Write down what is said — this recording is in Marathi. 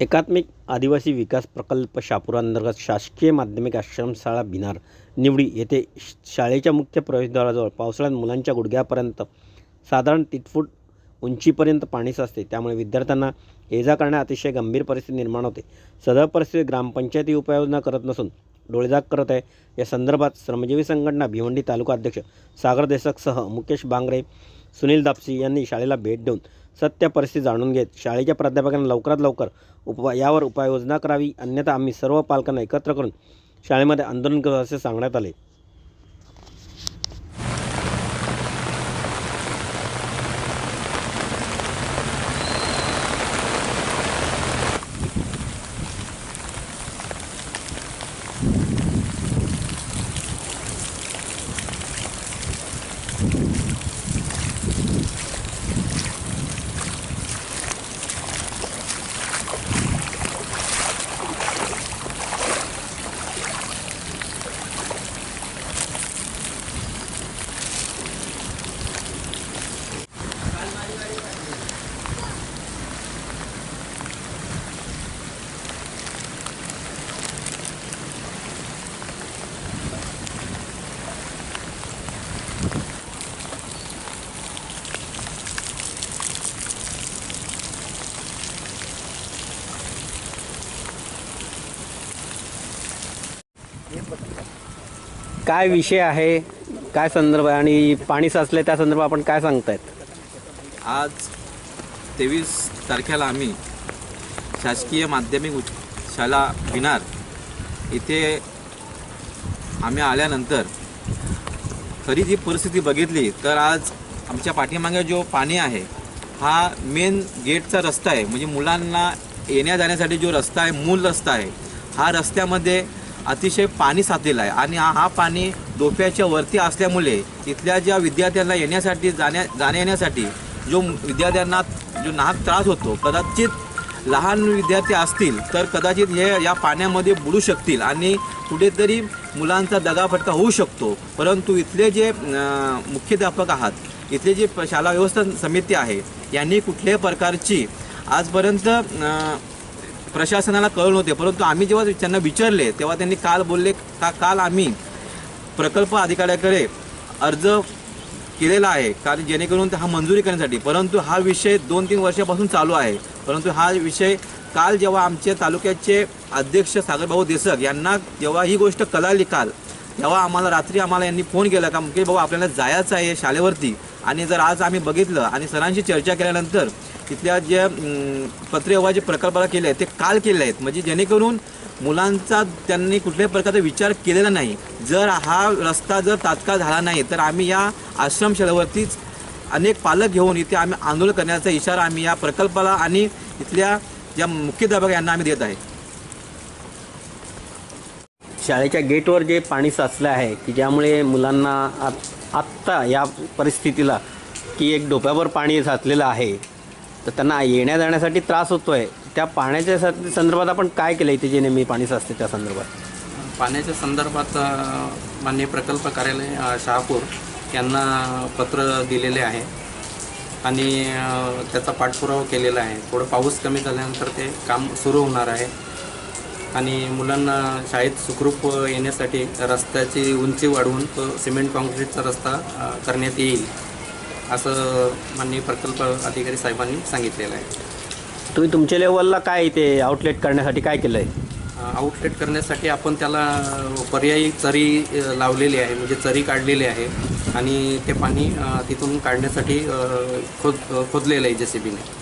एकात्मिक आदिवासी विकास प्रकल्प शापूरांतर्गत शासकीय माध्यमिक आश्रमशाळा भिनार निवडी येथे श- शाळेच्या मुख्य प्रवेशद्वाराजवळ पावसाळ्यात मुलांच्या गुडघ्यापर्यंत साधारण तीन फूट उंचीपर्यंत पाणी साचते. त्यामुळे विद्यार्थ्यांना ये जा करण्यास अतिशय गंभीर परिस्थिती निर्माण होते. सदर परिस्थिती ग्रामपंचायती उपाययोजना करत नसून डोळेजाग करत आहे. या संदर्भात श्रमजीवी संघटना भिवंडी तालुका अध्यक्ष सागर देशकसह मुकेश बांगरे सुनील दापसी यांनी शाळेला भेट देऊन सत्य परिस्थिती जाणून घेत शाळेच्या प्राध्यापकांना लवकरात लवकर उपा यावर उपाययोजना करावी. अन्यथा आम्ही सर्व पालकांना एकत्र करून शाळेमध्ये आंदोलन करू असे सांगण्यात आले. काय विषय आहे? काय संदर्भ आहे? आणि पाणी साचले त्या संदर्भात आपण काय सांगतायत? आज तेवीस तारखेला आम्ही शासकीय माध्यमिक उच्च शाला विनार इथे आम्ही आल्यानंतर खरी जी परिस्थिती बघितली तर आज आमच्या पाठीमागे जो पाणी आहे हा मेन गेटचा रस्ता आहे. म्हणजे मुलांना येण्या जाण्यासाठी जो रस्ता आहे मूल रस्ता आहे हा रस्त्यामध्ये अतिशय पाणी साचलेलं आहे. आणि हा हा पाणी डोप्याच्या वरती असल्यामुळे इथल्या ज्या विद्यार्थ्यांना येण्यासाठी जाण्या जाण्या येण्यासाठी जो विद्यार्थ्यांना जो नाहक त्रास होतो कदाचित लहान विद्यार्थी असतील तर कदाचित हे या पाण्यामध्ये बुडू शकतील आणि कुठेतरी मुलांचा दगाफटका होऊ शकतो. परंतु इथले जे मुख्याध्यापक आहात इथले जे शाला शाळा व्यवस्था समिती आहे यांनी कुठल्याही प्रकारची आजपर्यंत प्रशासनाला कळून होते परंतु आम्ही जेव्हा त्यांना विचारले तेव्हा त्यांनी काल बोलले का काल आम्ही प्रकल्प अधिकाऱ्याकडे अर्ज केलेला आहे कारण जेणेकरून हा मंजुरी करण्यासाठी. परंतु हा विषय दोन तीन वर्षापासून चालू आहे. परंतु हा विषय काल जेव्हा आमचे तालुक्याचे अध्यक्ष सागरभाऊ देसक यांना जेव्हा ही गोष्ट कळाली काल तेव्हा आम्हाला रात्री आम्हाला यांनी फोन केला का मुकेश भाऊ आपल्याला जायचं आहे शाळेवरती. आणि जर आज आम्ही बघितलं आणि सरांशी चर्चा केल्यानंतर तिथल्या ज्या अं, पत्रव्यवहार जे प्रकल्पाला केले आहेत ते काल केले आहेत. म्हणजे जेणेकरून मुलांचा त्यांनी कुठल्याही प्रकारचा विचार केलेला नाही. जर हा रस्ता जर तात्काळ झाला नाही तर आम्ही या आश्रमशाळेवरतीच अनेक पालक घेऊन इथे आम्ही आंदोलन करण्याचा इशारा आम्ही या प्रकल्पाला आणि इथल्या ज्या मुख्याध्यापक यांना आम्ही देत आहे. शाळेच्या गेटवर जे पाणी साचलं आहे की ज्यामुळे मुलांना आत आत्ता या परिस्थितीला की एक डोक्यावर पाणी साचलेलं आहे तर त्यांना येण्या जाण्यासाठी त्रास होतो आहे त्या पाण्याच्या संदर्भात आपण काय केलं इथे जे नेहमी पाणी साचते त्या संदर्भात? पाण्याच्या संदर्भात मान्य प्रकल्प कार्यालय शहापूर यांना पत्र दिलेले आहे. आणि त्याचा पाठपुरावा केलेला आहे. थोडं पाऊस कमी झाल्यानंतर ते काम सुरू होणार आहे. आणि मुलांना शाळेत सुखरूप येण्यासाठी रस्त्याची उंची वाढवून तो सिमेंट कॉन्क्रीटचा रस्ता करण्यात येईल असं माननीय प्रकल्प अधिकारी साहेबांनी सांगितलेलं आहे. तुम्ही तुमच्या लेवलला काय इथे आउटलेट करण्यासाठी काय केलं आहे आउटलेट करण्यासाठी आपण त्याला पर्यायी चरी लावलेली आहे म्हणजे चरी काढलेली आहे आणि ते पाणी तिथून काढण्यासाठी खोद खोदलेलं आहे जे सी बीने